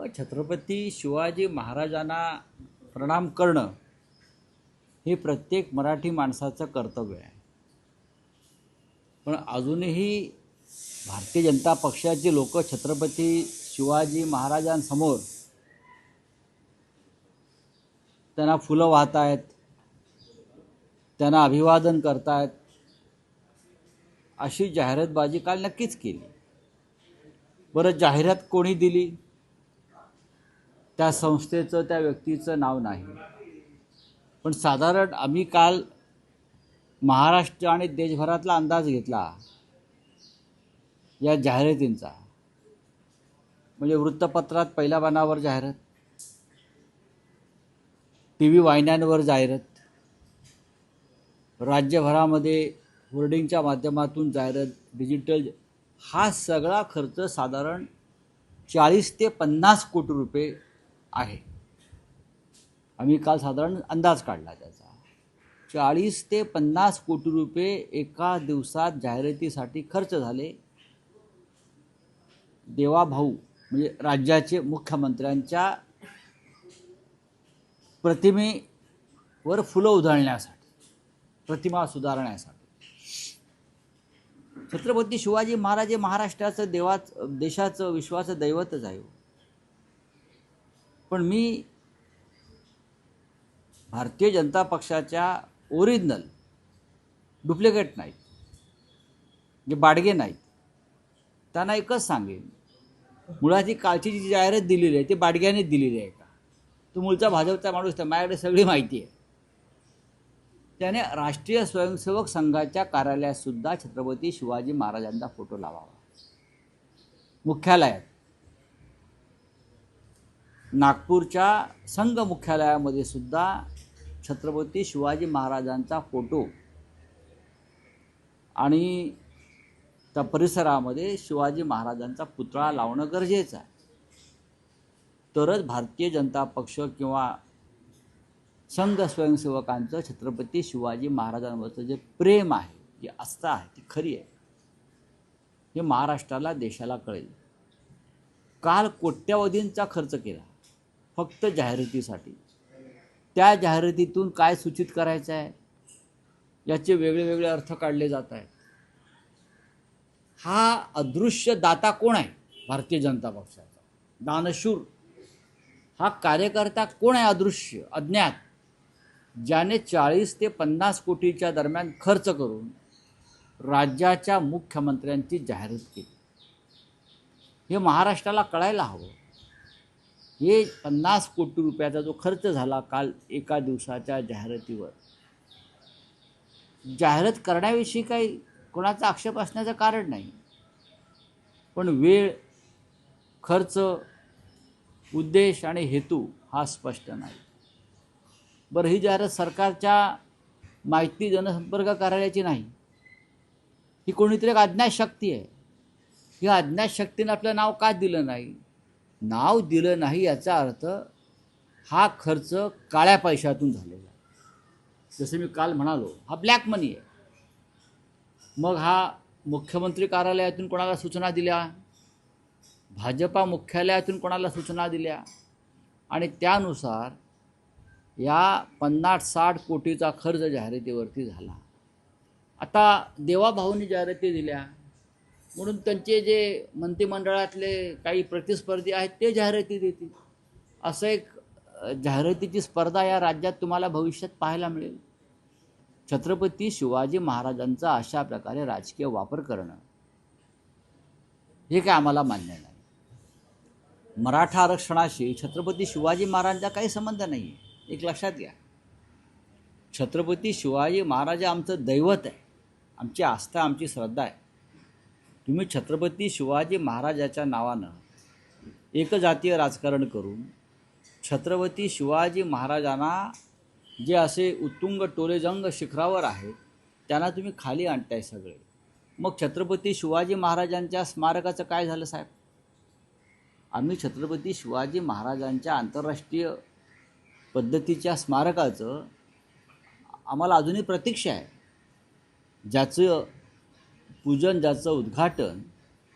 व छत्रपती शिवाजी महाराजांना प्रणाम करणं हे प्रत्येक मराठी माणसाचं कर्तव्य आहे. पण अजूनही भारतीय जनता पक्षाचे लोक छत्रपती शिवाजी महाराजांसमोर त्यांना फुलं वाहत आहेत त्यांना अभिवादन करतायत अशी जाहिरातबाजी काल नक्कीच केली. बरं जाहिरात कोणी दिली? त्या संस्थेचं त्या व्यक्तीचं नाव नाही. पण साधारण आम्ही काल महाराष्ट्र आणि देशभरातला अंदाज घेतला या जाहिरातींचा. म्हणजे वृत्तपत्रात पहिल्या पानावर जाहिरात टी व्ही वाहिन्यांवर जाहिरात राज्यभरामध्ये होर्डिंगच्या माध्यमातून जाहिरात डिजिटल हा सगळा खर्च साधारण चाळीस ते पन्नास कोटी रुपये आहे. आम्ही काल साधारण अंदाज काढला त्याचा. चाळीस ते पन्नास कोटी रुपये एका दिवसात जाहिरातीसाठी खर्च झाले. देवाभाऊ म्हणजे राज्याचे मुख्यमंत्र्यांच्या प्रतिमेवर फुलं उधळण्यासाठी प्रतिमा सुधारण्यासाठी. छत्रपती शिवाजी महाराज हे महाराष्ट्राचं देवाच देशाचं विश्वाचं दैवतच आहे हो. पण मी भारतीय जनता पक्षाच्या ओरिजिनल डुप्लिकेट नाहीत. जे बाडगे नाहीत. त्यांना एकच सांगेन. मुळात ही कालची जी जाहिरात दिलेली आहे ती बाडग्यानेच दिलेली आहे का? तो मूळचा भाजपचा माणूस तर माझ्याकडे सगळी माहिती आहे. त्याने राष्ट्रीय स्वयंसेवक संघाच्या कार्यालयात सुद्धा छत्रपती शिवाजी महाराजांचा फोटो लावावा. मुख्यालयात. नागपूरच्या संघ मुख्यालयामध्ये सुद्धा छत्रपती शिवाजी महाराजांचा फोटो आणि त्या परिसरामध्ये शिवाजी महाराजांचा पुतळा लावणं गरजेचं आहे. तरच भारतीय जनता पक्ष किंवा संघ स्वयंसेवकांचं छत्रपती शिवाजी महाराजांवरचं जे प्रेम आहे जी आस्था आहे ती खरी आहे. हे महाराष्ट्राला देशाला कळेल. काल कोट्यावधींचा खर्च केला. फक्त जाहिरातीसाठी. त्या जाहिरातीतून काय सूचित करायचं आहे? याचे वेगळे वेगळे अर्थ काढले जात आहेत. हा अदृश्य दाता कोण आहे? भारतीय जनता पक्षाचा. दानशूर. हा कार्यकर्ता कोण आहे अदृश्य अज्ञात? ज्याने चाळीस ते पन्नास कोटीच्या दरम्यान खर्च करून राज्याच्या मुख्यमंत्र्यांची जाहिरात केली. हे महाराष्ट्राला कळायला हवं. हे पन्नास कोटी रुपयाचा जो खर्च झाला काल एका दिवसाच्या जाहिरातीवर. जाहिरात करण्याविषयी काही कोणाचा आक्षेप असण्याचं कारण नाही. पण वेळ खर्च उद्देश आणि हेतू हा स्पष्ट नाही. बरं ही जाहिरात सरकारच्या माहिती जनसंपर्क कार्यालयाची नाही. ही कोणीतरी एक अज्ञात शक्ती आहे. ही अज्ञात शक्तीनं आपलं नाव का दिलं नाही? नाव दिलं नाही याचा अर्थ हा खर्च काळ्या पैशातून झालेला जसं मी काल म्हणालो हा ब्लॅक मनी आहे. मग हा मुख्यमंत्री कार्यालयातून कोणाला सूचना दिल्या? भाजपा मुख्यालयातून कोणाला सूचना दिल्या? आणि त्यानुसार या पन्नास साठ कोटीचा खर्च जाहिरातीवरती झाला. आता देवाभाऊंनी जाहिराती दिल्या. म्हणून त्यांचे जे मंत्रिमंडळातले काही प्रतिस्पर्धी आहेत ते जाहिराती देतील. असं एक जाहिरातीची स्पर्धा या राज्यात तुम्हाला भविष्यात पाहायला मिळेल. छत्रपती शिवाजी महाराजांचा अशा प्रकारे राजकीय वापर करणं हे काय आम्हाला मान्य नाही. मराठा आरक्षणाशी छत्रपती शिवाजी महाराजांचा काही संबंध नाही आहे एक लक्षात घ्या. छत्रपती शिवाजी महाराज आमचं दैवत आहे. आमची आस्था आमची श्रद्धा आहे. तुम्ही छत्रपती शिवाजी महाराजाच्या नावानं एकजातीय राजकारण करून छत्रपती शिवाजी महाराजांना जे असे उत्तुंग टोलेजंग शिखरावर आहेत त्यांना तुम्ही खाली आणताय सगळे. मग छत्रपती शिवाजी महाराजांच्या स्मारकाचं काय झालं साहेब? आम्ही छत्रपती शिवाजी महाराजांच्या आंतरराष्ट्रीय पद्धतीच्या स्मारकाचं आम्हाला अजूनही प्रतीक्षा आहे. ज्याचं पूजन ज्याचं उद्घाटन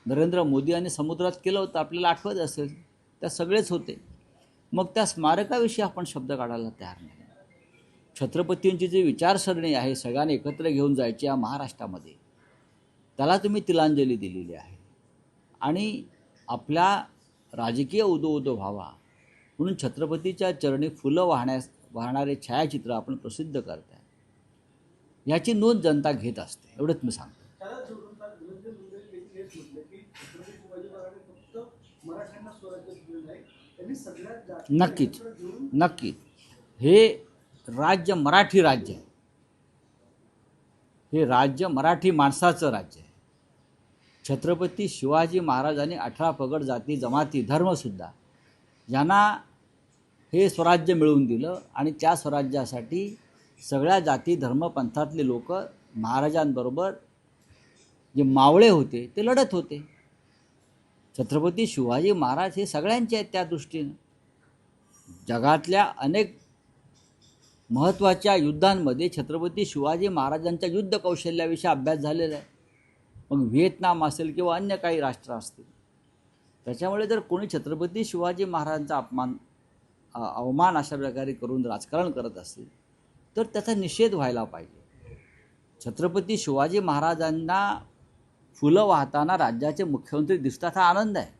नरेंद्र मोदी यांनी समुद्रात केलं होतं आपल्याला आठवत असेल त्या सगळेच होते. मग त्या स्मारकाविषयी आपण शब्द काढायला तयार नाही. छत्रपतींची जी विचारसरणी आहे सगळ्यांना एकत्र घेऊन जायची या महाराष्ट्रामध्ये त्याला तुम्ही तिलांजली दिलेली आहे. आणि आपल्या राजकीय उदो उदो व्हावा म्हणून छत्रपतीच्या चरणी फुलं वाहण्यास वाहणारे छायाचित्र आपण प्रसिद्ध करताय. याची नोंद जनता घेत असते एवढंच मी सांगतो. त्याला जोडून फार धनंजय मुंडे देखील हेच म्हटलं की छत्रपती शिवाजी महाराजांनी फक्त मराठ्यांना स्वराज्य दिलं नाही त्यांनी सगळ्यात जास्त नक्कीच. एकत्र घेऊन नक्की हे राज्य मराठी राज्य आहे. हे राज्य मराठी माणसाचं राज्य आहे. छत्रपती शिवाजी महाराजांनी अठरा पगड जाती जमाती धर्मसुद्धा यांना हे स्वराज्य मिळवून दिलं आणि त्या स्वराज्यासाठी सगळ्या जाती धर्मपंथातले लोक महाराजांबरोबर जे मावळे होते ते लढत होते. छत्रपती शिवाजी महाराज हे सगळ्यांचे आहेत त्या दृष्टीनं. जगातल्या अनेक महत्त्वाच्या युद्धांमध्ये छत्रपती शिवाजी महाराजांच्या युद्ध कौशल्याविषयी अभ्यास झालेला आहे. मग व्हिएतनाम असेल किंवा अन्य काही राष्ट्र असतील. त्याच्यामुळे जर कोणी छत्रपती शिवाजी महाराजांचा अपमान अवमान अशा प्रकारे करून राजकारण करत असेल तर त्याचा निषेध व्हायला पाहिजे. छत्रपती शिवाजी महाराजांना फुलं वाहताना राज्याचे मुख्यमंत्री दिसतात हा आनंद आहे.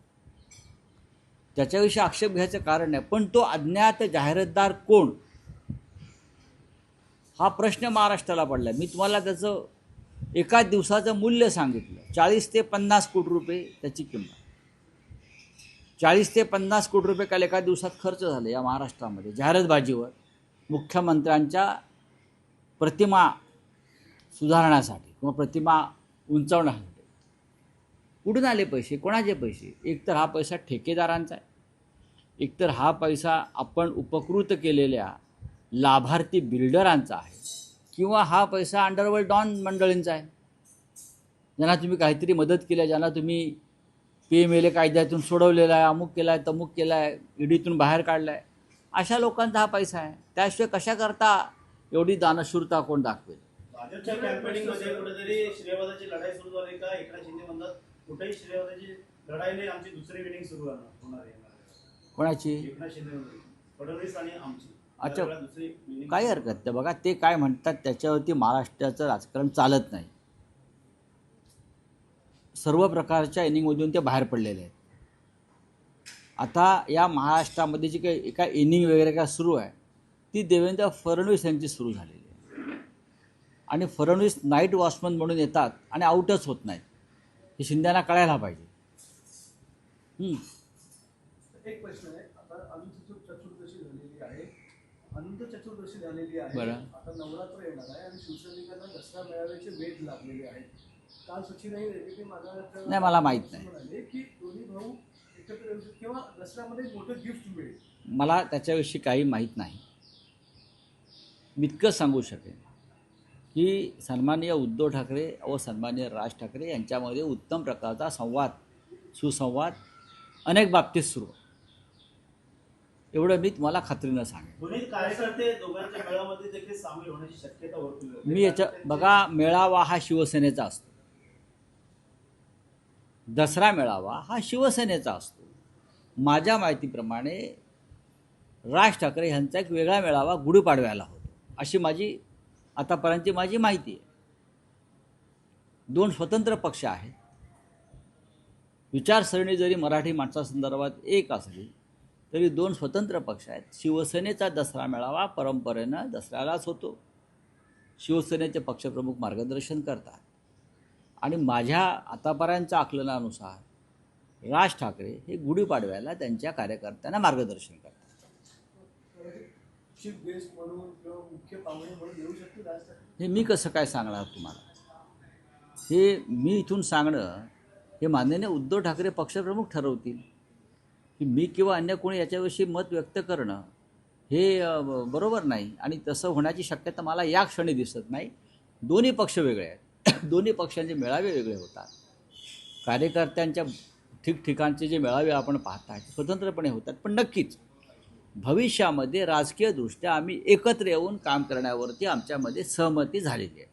त्याच्याविषयी आक्षेप घ्यायचं कारण नाही पण तो अज्ञात जाहिरातदार कोण? हा प्रश्न महाराष्ट्राला पडला. मी तुम्हाला त्याचं एका दिवसाचं मूल्य सांगितलं. चाळीस ते पन्नास कोटी रुपये त्याची किंमत. चाळीस ते पन्नास कोटी रुपये काल एका दिवसात खर्च झाले या महाराष्ट्रामध्ये. जाहिरातबाजीवर मुख्यमंत्र्यांच्या प्रतिमा सुधारण्यासाठी किंवा प्रतिमा उंचावण्यासाठी. कुठून आले पैसे? कोणाचे पैसे? एकतर हा पैसा ठेकेदारांचा आहे. एकतर हा पैसा आपण उपकृत केलेल्या लाभार्थी बिल्डरांचा आहे. किंवा हा पैसा अंडरवर्ल्ड डॉन मंडळींचा आहे. ज्यांना तुम्ही काहीतरी मदत केली आहे ज्यांना तुम्ही पी एम एल ए कायद्यातून सोडवलेला आहे अमुक केला आहे तमुक केला आहे ईडीतून बाहेर काढला आहे अशा लोकांचा हा पैसा आहे. त्याशिवाय कशा करता एवढी दानशूरता कोण दाखवेल? भाजपच्या कॅम्पेनिंगमध्ये कुठेतरी श्रेयवादाची लढाई सुरू झाली का? एकनाथ शिंदे म्हणतात कुठेही श्रेयवादाची लढाई नाही आमची दुसरी विनिंग सुरू होणार आहे. कोणाची? एकनाथ शिंदे म्हणतात. फडणवीस आणि आमची. अच्छा. त्यावेळेला दुसरी winning काही हरकत नाही. बघा ते काय म्हणतात त्याच्यावरती महाराष्ट्राचं राजकारण चालत नाही. सर्व प्रकारच्या इनिंगमधून ते बाहेर पडलेले आहेत. आता या महाराष्ट्रामध्ये जी काही एका इनिंग वगैरे काय सुरू आहे ती देवेंद्र फडणवीस यांची सुरू झालेली आहे. आणि फडणवीस नाईट वॉचमन म्हणून येतात आणि आऊटच होत नाहीत. हे शिंद्यांना कळायला पाहिजे. हम्म. एक प्रश्न आहे. आता अनंत चतुर्दशी झालेली आहे. अनंत चतुर्दशी झालेली आहे. बरं. आता नवरात्र येणार आहे आणि शिवसैनिकांना दसरा मेळाव्याचे वेध लागलेले आहेत. काल सचिनही रेड्डी माझा नाही, मला माहीत नाही. की दोन्ही भाऊ एकत्र येऊ किंवा दसऱ्यामध्ये मोठं गिफ्ट मिळेल. मला त्याच्याविषयी काही माहीत नाही. मी इतकंच सांगू शकेन. की सन्माननीय उद्धव ठाकरे व सन्माननीय राज ठाकरे यांच्यामध्ये उत्तम प्रकारचा संवाद सुसंवाद अनेक बाबतीत सुरू. एवढं मी तुम्हाला खात्रीनं सांगेन. मी याच्या बघा मेळावा हा शिवसेनेचा असतो दसरा मेळावा हा शिवसेनेचा असतो माझ्या माहितीप्रमाणे राज ठाकरे यांचा एक वेगळा मेळावा गुढीपाडव्याला होतो अशी माझी आतापर्यंतची माझी माहिती आहे. दोन स्वतंत्र पक्ष आहेत. विचारसरणी जरी मराठी माणसासंदर्भात एक असली तरी दोन स्वतंत्र पक्ष आहेत. शिवसेनेचा दसरा मेळावा परंपरेनं दसऱ्यालाच होतो. शिवसेनेचे पक्षप्रमुख मार्गदर्शन करतात. आणि माझ्या आतापर्यंतच्या आकलनानुसार राज ठाकरे हे गुढीपाडव्याला त्यांच्या कार्यकर्त्यांना मार्गदर्शन करतात. चीफ गेस्ट म्हणून किंवा मुख्य पाहुणे म्हणून येऊ शकतील हे मी कसं काय सांगणार तुम्हाला? हे मी इथून सांगणं हे माननीय उद्धव ठाकरे पक्षप्रमुख ठरवतील की मी किंवा अन्य कोणी याच्याविषयी मत व्यक्त करणं हे बरोबर नाही आणि तसं होण्याची शक्यता मला या क्षणी दिसत नाही. दोन्ही पक्ष वेगळे आहेत. दोन्ही पक्षांचे मेळावे वेगळे होतात. कार्यकर्त्यांच्या ठिकठिकाणचे जे मेळावे आपण पाहताय स्वतंत्रपणे होतात. पण नक्कीच भविष्यामध्ये राजकीयदृष्ट्या आम्ही एकत्र येऊन काम करण्यावरती आमच्यामध्ये सहमती झालेली आहे.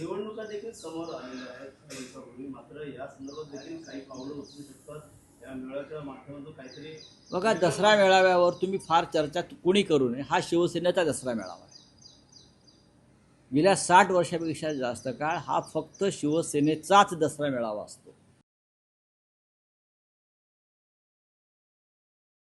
निवडणुका देखील समोर आलेल्या आहेत काही दिवसापूर्वी मात्र या संदर्भात देखील काही पावलं उचलू शकतात. या मेळाव्याच्या माध्यमातून काहीतरी बघा दसरा मेळाव्यावर तुम्ही फार चर्चा कुणी करू नये हा शिवसेनेचा दसरा मेळावा आहे. गेल्या साठ वर्षापेक्षा जास्त काळ हा फक्त शिवसेनेचाच दसरा मेळावा असतो.